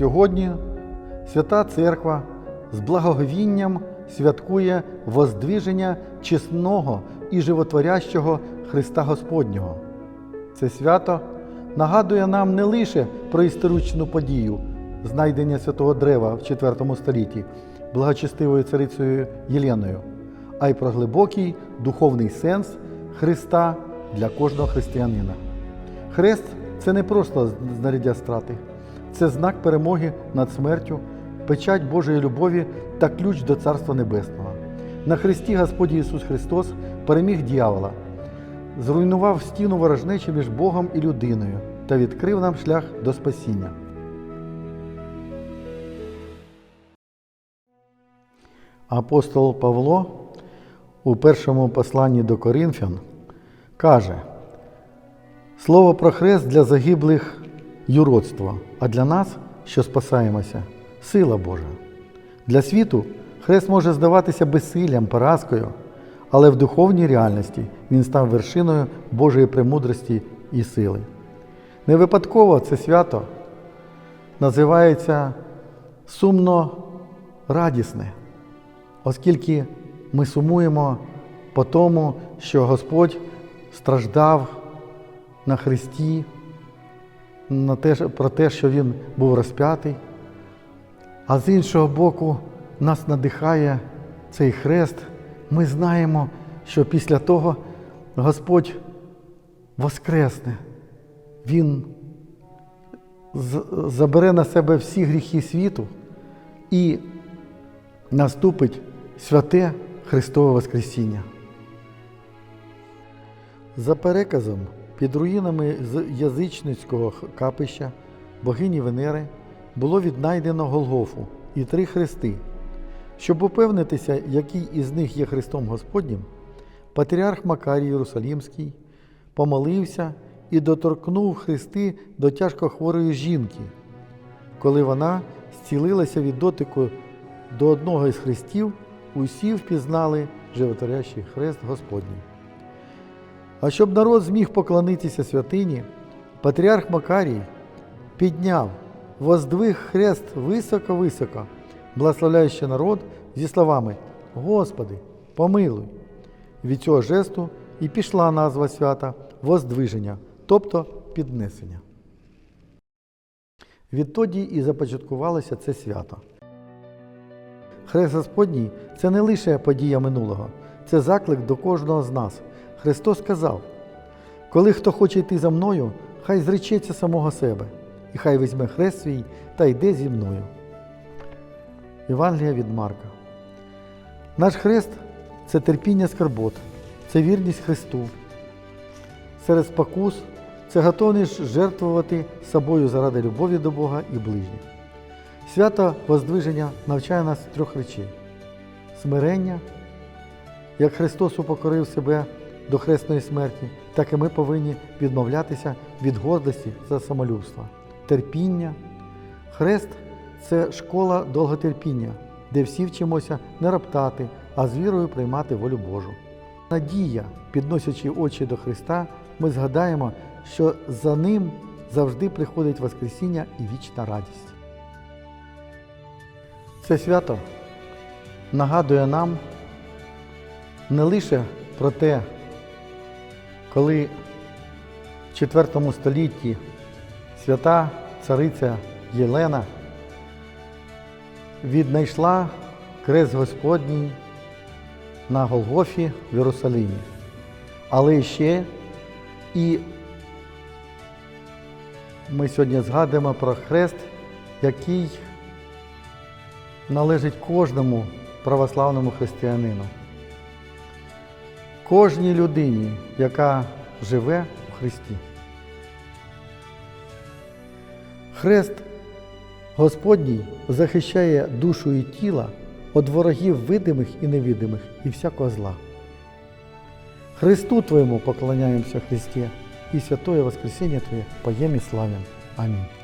Сьогодні Свята Церква з благоговінням святкує воздвиження чесного і животворящого Христа Господнього. Це свято нагадує нам не лише про історичну подію знайдення святого Древа в IV столітті благочестивою царицею Єленою, а й про глибокий духовний сенс Христа для кожного християнина. Хрест це не просто знаряддя страти, це знак перемоги над смертю, печать Божої любові та ключ до Царства Небесного. На Христі Господь Ісус Христос переміг дьявола, зруйнував стіну ворожнечі між Богом і людиною та відкрив нам шлях до спасіння. Апостол Павло у першому посланні до Коринфян каже: Слово про хрест для загиблих юродство, а для нас, що спасаємося, сила Божа. Для світу хрест може здаватися безсиллям, поразкою, але в духовній реальності він став вершиною Божої премудрості і сили. Не випадково це свято називається сумно радісне, оскільки ми сумуємо по тому, що Господь страждав на Христі, на те, про те, що Він був розп'ятий. А з іншого боку, нас надихає цей хрест. Ми знаємо, що після того Господь воскресне, Він забере на себе всі гріхи світу і наступить святе Христове Воскресіння. За переказом, під руїнами з язичницького капища богині Венери було віднайдено Голгофу і три хрести. Щоб упевнитися, який із них є Христом Господнім, патріарх Макарій Єрусалімський помолився і доторкнув хрести до тяжкохворої жінки. Коли вона зцілилася від дотику до одного із хрестів, усі впізнали животворящий хрест Господній. А щоб народ зміг поклонитися святині, патріарх Макарій підняв, воздвиг хрест високо-високо, благословляючи народ зі словами Господи, помилуй. Від цього жесту і пішла назва свята Воздвиження, тобто піднесення. Відтоді і започаткувалося це свято. Хрест Господній це не лише подія минулого, це заклик до кожного з нас. Христос сказав: коли хто хоче йти за мною, хай зречеться самого себе, і хай візьме хрест свій та йде зі мною. Євангелія від Марка. Наш хрест це терпіння скарбот, це вірність Христу. Серед спокус це готовність жертвувати собою заради любові до Бога і ближніх. Свято Воздвиження навчає нас трьох речей: смирення, як Христос упокорив себе до хресної смерті, так і ми повинні відмовлятися від гордості за самолюбство. Терпіння. Хрест це школа довготерпіння, де всі вчимося не роптати, а з вірою приймати волю Божу. Надія, підносячи очі до Христа, ми згадаємо, що за ним завжди приходить Воскресіння і вічна радість. Це свято нагадує нам не лише про те, коли в IV столітті свята цариця Єлена віднайшла крест Господній на Голгофі в Єрусалимі, але ще і ми сьогодні згадуємо про хрест, який належить кожному православному християнину, кожній людині, яка живе у Христі. Хрест Господній захищає душу і тіло від ворогів видимих і невидимих і всякого зла. Христу Твоєму поклоняємося Христе, і святое Воскресіння Твоє поєм і славим. Амінь.